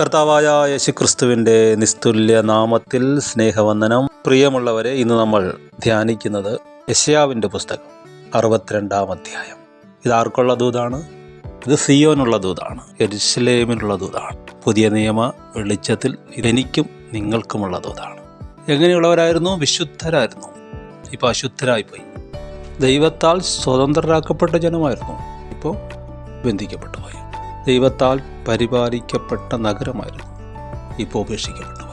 കർത്താവായ യേശുക്രിസ്തുവിന്റെ നിസ്തുല്യ നാമത്തിൽ സ്നേഹവന്ദനം. പ്രിയമുള്ളവരെ ഇന്ന് നമ്മൾ ധ്യാനിക്കുന്നത് യശയാവിന്റെ പുസ്തകം അറുപത്തിരണ്ടാം അധ്യായം. ഇത് ആർക്കുള്ള ദൂതാണ്? ഇത് സിയോനുള്ള ദൂതാണ് എരുസലേമിനുള്ള ദൂതാണ്. പുതിയ നിയമ വെളിച്ചത്തിൽ എനിക്കും നിങ്ങൾക്കുമുള്ള ദൂതാണ്. എങ്ങനെയുള്ളവരായിരുന്നു? വിശുദ്ധരായിരുന്നു. ഇപ്പോൾ അശുദ്ധരായിപ്പോയി. ദൈവത്താൽ സ്വതന്ത്രരാക്കപ്പെട്ട ജനമായിരുന്നു. ഇപ്പോൾ ബന്ധിക്കപ്പെട്ടു പോയി. ദൈവത്താൽ പരിപാലിക്കപ്പെട്ട നഗരമായിരുന്നു. ഇപ്പോൾ ഉപേക്ഷിക്കപ്പെട്ടു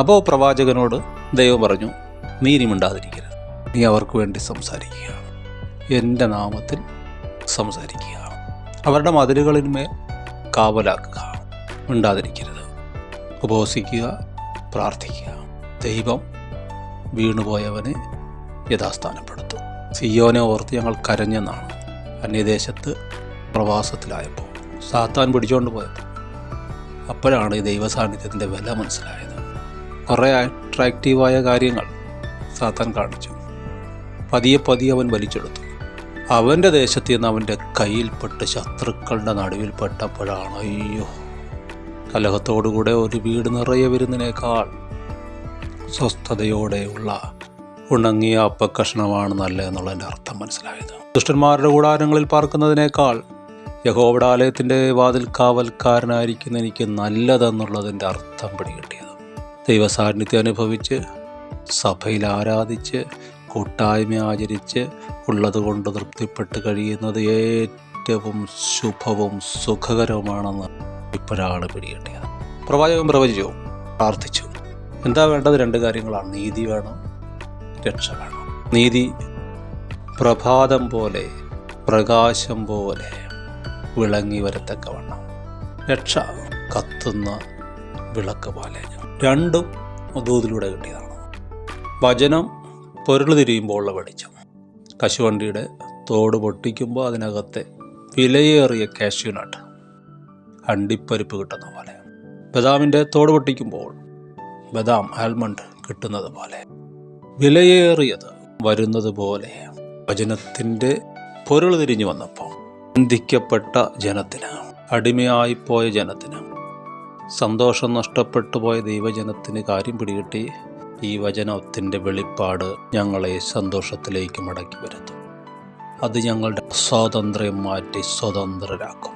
അപ്പോൾ പ്രവാചകനോട് ദൈവം പറഞ്ഞു നീ ഇനി മിണ്ടാതിരിക്കരുത്. നീ അവർക്ക് വേണ്ടി സംസാരിക്കുക. എന്റെ നാമത്തിൽ സംസാരിക്കുക. അവരുടെ മതിലുകളിന്മേൽ കാവലാക്കുക. മിണ്ടാതിരിക്കരുത്. ഉപവസിക്കുക പ്രാർത്ഥിക്കുക. ദൈവം വീണുപോയവനെ യഥാസ്ഥാനപ്പെടുത്തും. സിയോനെ ഓർത്ത് ഞങ്ങൾ കരഞ്ഞെന്നാണ്. അന്യദേശത്ത് പ്രവാസത്തിലായപ്പോൾ സാത്താൻ പിടിച്ചുകൊണ്ട് പോയത്. അപ്പോഴാണ് ഈ ദൈവ സാന്നിധ്യത്തിന്റെ വില മനസ്സിലായത്. കുറേ അട്രാക്റ്റീവായ കാര്യങ്ങൾ സാത്താൻ കാണിച്ചു. പതിയെ പതിയെ അവൻ വലിച്ചെടുത്തു. അവന്റെ ദേശത്ത് നിന്ന് അവന്റെ കയ്യിൽപ്പെട്ട് ശത്രുക്കളുടെ നടുവിൽപ്പെട്ടപ്പോഴാണ് അയ്യോ കലഹത്തോടുകൂടെ ഒരു വീട് നിറയെ വരുന്നതിനേക്കാൾ സ്വസ്ഥതയോടെയുള്ള ഉണങ്ങിയ അപ്പക്കഷ്ണമാണ് നല്ലതെന്നുള്ളതിന്റെ അർത്ഥം മനസ്സിലായത്. ദുഷ്ടന്മാരുടെ കൂടാരങ്ങളിൽ പാർക്കുന്നതിനേക്കാൾ യഹോവയുടെ ആലയത്തിന്റെ വാതിൽ കാവൽക്കാരനായിരിക്കുന്ന എനിക്ക് നല്ലതെന്നുള്ളതിന്റെ അർത്ഥം പിടികിട്ടിയത്. ദൈവസാന്നിധ്യം അനുഭവിച്ച് സഭയിൽ ആരാധിച്ച് കൂട്ടായ്മ ആചരിച്ച് ഉള്ളതുകൊണ്ട് തൃപ്തിപ്പെട്ട് കഴിയുന്നത് ഏറ്റവും ശുഭവും സുഖകരവുമാണെന്ന് ഇപ്പോഴാണ് പിടികിട്ടിയത്. പ്രവാചകൻ പ്രവചിച്ചു പ്രാർത്ഥിച്ചു. എന്താ വേണ്ടത്? രണ്ട് കാര്യങ്ങളാണ്. നീതി വേണം രക്ഷ വേണം. നീതി പ്രഭാതം പോലെ പ്രകാശം പോലെ വിളങ്ങി വരത്തക്കവണ്ണം രക്ഷ കത്തുന്ന വിളക്ക് പോലെ. രണ്ടും ദൂതിലൂടെ കിട്ടിയതാണ്. വചനം പൊരുൾ തിരിയുമ്പോൾ ഉള്ള വെളിച്ചം. കശുവണ്ടിയുടെ തോട് പൊട്ടിക്കുമ്പോൾ അതിനകത്തെ വിലയേറിയ കാഷ്യൂനട്ട് അണ്ടിപ്പരിപ്പ് കിട്ടുന്ന പോലെ. ബദാമിന്റെ തോട് പൊട്ടിക്കുമ്പോൾ ബദാം ആൽമണ്ട് കിട്ടുന്നത് പോലെ. വിലയേറിയത് വരുന്നത് പോലെ. വചനത്തിന്റെ പൊരുൾ തിരിഞ്ഞു വന്നപ്പോൾ ബന്ധിക്കപ്പെട്ട ജനത്തിന് അടിമയായിപ്പോയ ജനത്തിന് സന്തോഷം നഷ്ടപ്പെട്ടു പോയ ദൈവജനത്തിന് കാര്യം പിടികിട്ടി ഈ വചനത്തിന്റെ വെളിപ്പാട് ഞങ്ങളെ സന്തോഷത്തിലേക്ക് മടക്കി വരുത്തും. അത് ഞങ്ങളുടെ സ്വാതന്ത്ര്യം മാറ്റി സ്വതന്ത്രരാക്കും.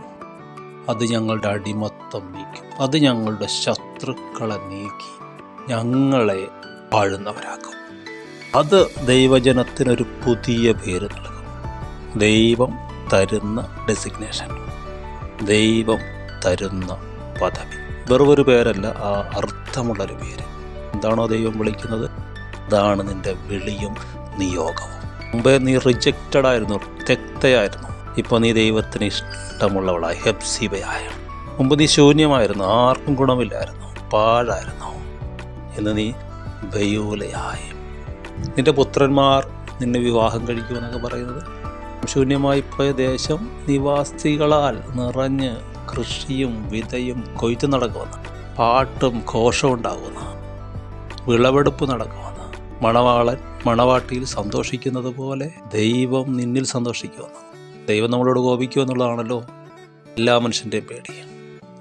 അത് ഞങ്ങളുടെ അടിമത്തം നീക്കും. അത് ഞങ്ങളുടെ ശത്രുക്കളെ നീക്കി ഞങ്ങളെ വാഴുന്നവരാക്കും. അത് ദൈവജനത്തിനൊരു പുതിയ പേര് നൽകും. ദൈവം തരുന്ന ഡെസിഗ്നേഷൻ ദൈവം തരുന്ന പദവി. വെറുമൊരു പേരല്ല ആ അർത്ഥമുള്ളൊരു പേര്. എന്താണോ ദൈവം വിളിക്കുന്നത്? അതാണ് നിന്റെ വിളിയും നിയോഗവും. മുമ്പേ നീ റിജക്റ്റഡ് ആയിരുന്നു തെക്തയായിരുന്നു ഇപ്പോൾ നീ ദൈവത്തിന് ഇഷ്ടമുള്ളവളായി ഹെപ്സിബയായ മുമ്പ് നീ ശൂന്യമായിരുന്നു ആർക്കും ഗുണമില്ലായിരുന്നു പാഴായിരുന്നു. എന്ന് നീ ബയൂലയായി. നിന്റെ പുത്രന്മാർ നിന്നെ വിവാഹം കഴിക്കുമെന്നൊക്കെ പറയുന്നത് ശൂന്യമായി പോയ ദേശം നിവാസികളാൽ നിറഞ്ഞ് കൃഷിയും വിതയും കൊയ്ത്ത് നടക്കുമെന്ന്. പാട്ടും ഘോഷവും ഉണ്ടാകുന്ന വിളവെടുപ്പ് നടക്കുമെന്ന്. മണവാളൻ മണവാട്ടിയിൽ സന്തോഷിക്കുന്നത് പോലെ ദൈവം നിന്നിൽ സന്തോഷിക്കുമെന്ന്. ദൈവം നമ്മളോട് കോപിക്കുമെന്നുള്ളതാണല്ലോ എല്ലാ മനുഷ്യന്റെയും പേടി.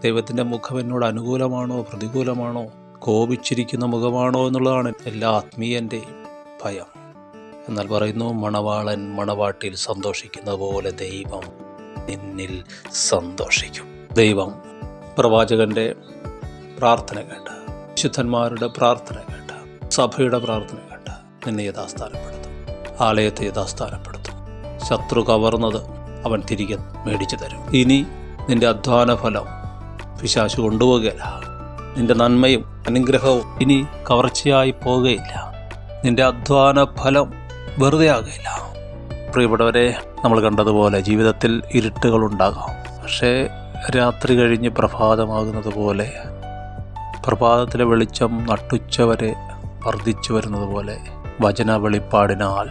ദൈവത്തിന്റെ മുഖം എന്നോട് അനുകൂലമാണോ പ്രതികൂലമാണോ കോപിച്ചിരിക്കുന്ന മുഖമാണോ എന്നുള്ളതാണ് എല്ലാ ആത്മീയന്റെയും ഭയം. എന്നാൽ പറയുന്നു മണവാളൻ മണവാട്ടിൽ സന്തോഷിക്കുന്ന പോലെ ദൈവം നിന്നിൽ സന്തോഷിക്കും. ദൈവം പ്രവാചകന്റെ പ്രാർത്ഥന കേട്ട വിശുദ്ധന്മാരുടെ പ്രാർത്ഥന കേട്ട സഭയുടെ പ്രാർത്ഥന കേട്ട നിന്നെ യഥാസ്ഥാനപ്പെടുത്തും. ആലയത്തെ യഥാസ്ഥാനപ്പെടുത്തും. ശത്രു കവർന്നത് അവൻ തിരികെ മേടിച്ചു തരും. ഇനി നിന്റെ അധ്വാന ഫലം പിശാശു കൊണ്ടുപോകുകയില്ല നിന്റെ നന്മയും അനുഗ്രഹവും ഇനി കവർച്ചയായി പോവുകയില്ല നിന്റെ അധ്വാന ഫലം വെറുതെ ആകുകയില്ല പ്രിയപ്പെട്ടവരെ നമ്മൾ കണ്ടതുപോലെ ജീവിതത്തിൽ ഇരുട്ടുകളുണ്ടാകാം. പക്ഷേ രാത്രി കഴിഞ്ഞ് പ്രഭാതമാകുന്നത് പോലെ പ്രഭാതത്തിലെ വെളിച്ചം നട്ടുച്ച വരെ വർദ്ധിച്ചു വരുന്നത് പോലെ വചന വെളിപ്പാടിനാൽ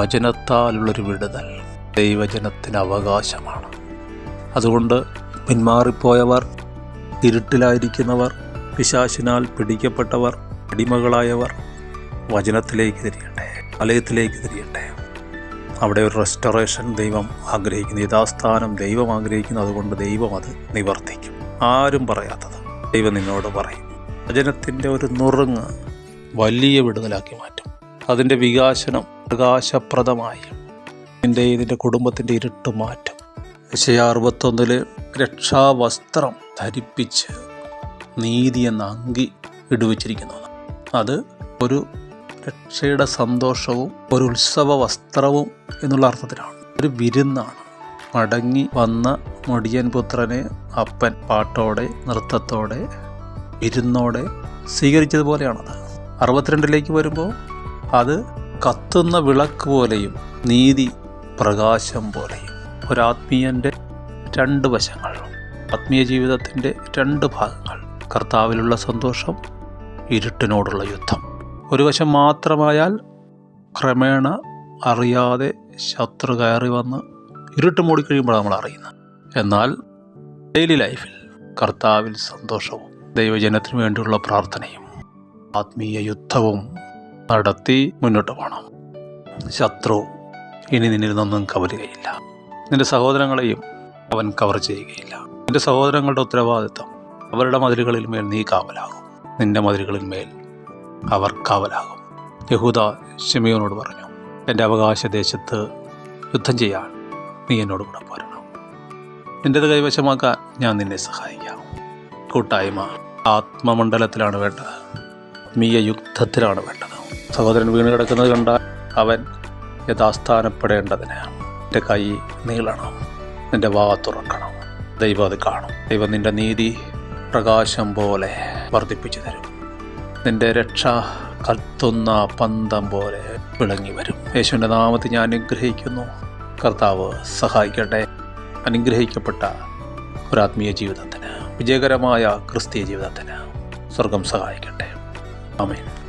വചനത്താലുള്ളൊരു വിടുതൽ ദൈവജനത്തിന് അവകാശമാണ്. അതുകൊണ്ട് പിന്മാറിപ്പോയവർ ഇരുട്ടിലായിരിക്കുന്നവർ പിശാശിനാൽ പിടിക്കപ്പെട്ടവർ അടിമകളായവർ വചനത്തിലേക്ക് തിരിയട്ടെ. ആലയത്തിലേക്ക് തിരിയട്ടെ. അവിടെ ഒരു റെസ്റ്റോറേഷൻ ദൈവം ആഗ്രഹിക്കുന്നു. യഥാസ്ഥാനം ദൈവം ആഗ്രഹിക്കുന്നു. അതുകൊണ്ട് ദൈവം അത് നിവർത്തിക്കും. ആരും പറയാത്തത് ദൈവം നിന്നോട് പറയും. വചനത്തിന്റെ ഒരു നുറുങ്ങ് വലിയ വിടുതലാക്കി മാറ്റും. അതിന്റെ വികാസനം പ്രകാശപ്രദമായി. നിന്റെ ഇതിന്റെ കുടുംബത്തിന്റെ ഇരുട്ട് മാറ്റും. വിഷയ അറുപത്തൊന്നിൽ രക്ഷാവസ്ത്രം ധരിപ്പിച്ച് നീതി എന്ന അങ്കി ഇടുവച്ചിരിക്കുന്നു. അത് ഒരു രക്ഷയുടെ സന്തോഷവും ഒരു ഉത്സവ വസ്ത്രവും എന്നുള്ള അർത്ഥത്തിലാണ്. ഒരു വിരുന്നാണ്. മടങ്ങി വന്ന മുടിയൻ പുത്രനെ അപ്പൻ പാട്ടോടെ നൃത്തത്തോടെ വിരുന്നോടെ സ്വീകരിച്ചതുപോലെയാണത്. അറുപത്തിരണ്ടിലേക്ക് വരുമ്പോൾ അത് കത്തുന്ന വിളക്ക് പോലെയും നീതി പ്രകാശം പോലെയും. ഒരാത്മീയന്റെ രണ്ട് വശങ്ങൾ ആത്മീയ ജീവിതത്തിന്റെ രണ്ട് ഭാഗങ്ങൾ. കർത്താവിലുള്ള സന്തോഷം ഇരുട്ടിനോടുള്ള യുദ്ധം. ഒരു വശം മാത്രമായാൽ ക്രമേണ അറിയാതെ ശത്രു കയറി വന്ന് ഇരുട്ട് മൂടിക്കഴിയുമ്പോഴാണ് നമ്മൾ അറിയുന്നത്. എന്നാൽ ഡെയിലി ലൈഫിൽ കർത്താവിൽ സന്തോഷവും ദൈവജനത്തിനു വേണ്ടിയുള്ള പ്രാർത്ഥനയും ആത്മീയ യുദ്ധവും നടത്തി മുന്നോട്ട് പോകണം. ശത്രു ഇനി നിന്നിൽ നിന്നും കവരുകയില്ല. നിന്റെ സഹോദരങ്ങളെയും അവൻ കവർ ചെയ്യുകയില്ല. നിന്റെ സഹോദരങ്ങളുടെ ഉത്തരവാദിത്വം അവരുടെ മതിലുകളിൽ മേൽ നീ കാവലാകും. നിന്റെ മതിലുകളിൽ മേൽ അവർ കാവലാകും. യഹൂദ ഷെമിയോനോട് പറഞ്ഞു എന്റെ അവകാശ ദേശത്ത് യുദ്ധം ചെയ്യാൻ നീ എന്നോട് കൂടെ പോരണം. നിന്റെത് കൈവശമാക്കാൻ ഞാൻ നിന്നെ സഹായിക്കാം. കൂട്ടായ്മ ആത്മമണ്ഡലത്തിലാണ് വേണ്ടത്. ആത്മീയ യുദ്ധത്തിലാണ് വേണ്ടത്. സഹോദരൻ വീണ് കിടക്കുന്നത് കണ്ടാൽ അവൻ യഥാസ്ഥാനപ്പെടേണ്ടതിന് എന്റെ കൈ നീളണം. നിന്റെ വാ തുറക്കണം. ദൈവം അത് കാണും. ദൈവം നിന്റെ നീതി പ്രകാശം പോലെ വർദ്ധിപ്പിച്ചു തരും. നിന്റെ രക്ഷ കത്തുന്ന പന്തം പോലെ വിളങ്ങി വരും. യേശുവിന്റെ നാമത്തിൽ ഞാൻ അനുഗ്രഹിക്കുന്നു. കർത്താവ് സഹായിക്കട്ടെ. അനുഗ്രഹിക്കപ്പെട്ട ആത്മീയ ജീവിതത്തിന് വിജയകരമായ ക്രിസ്തീയ ജീവിതത്തിന് സ്വർഗം സഹായിക്കട്ടെ. ആമേൻ.